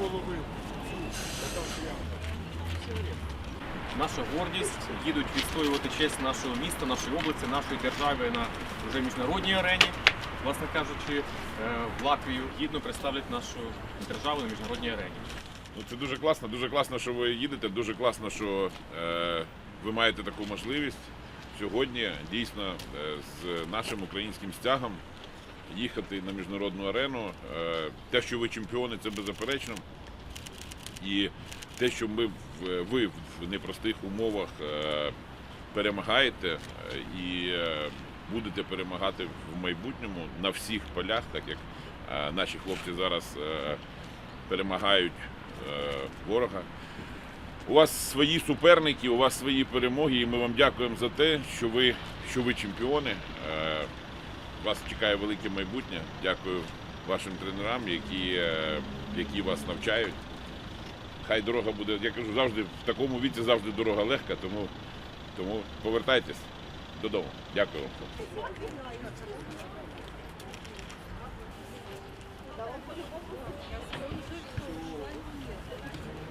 голови. Наша гордість їдуть відстоювати честь нашого міста, нашої області, нашої держави на вже міжнародній арені. Власне кажучи, е, в Латвію гідно представлять нашу державу на міжнародній арені. Ну, Це дуже класно, дуже класно, що ви їдете. Дуже класно, що е, ви маєте таку можливість сьогодні дійсно е, з нашим українським стягом їхати на міжнародну арену. Е, те, що ви чемпіони, це беззаперечно. І те, що ми ви в непростих умовах е, перемагаєте і е, будете перемагати в майбутньому на всіх полях, так як наші хлопці зараз перемагають ворога. У вас свої суперники, у вас свої перемоги, і ми вам дякуємо за те, що ви, що ви чемпіони. Вас чекає велике майбутнє. Дякую вашим тренерам, які е, які вас навчають. Хай дорога буде, я кажу, завжди в такому віці завжди дорога легка, тому, тому повертайтесь додому. Дякую вам. Thank you.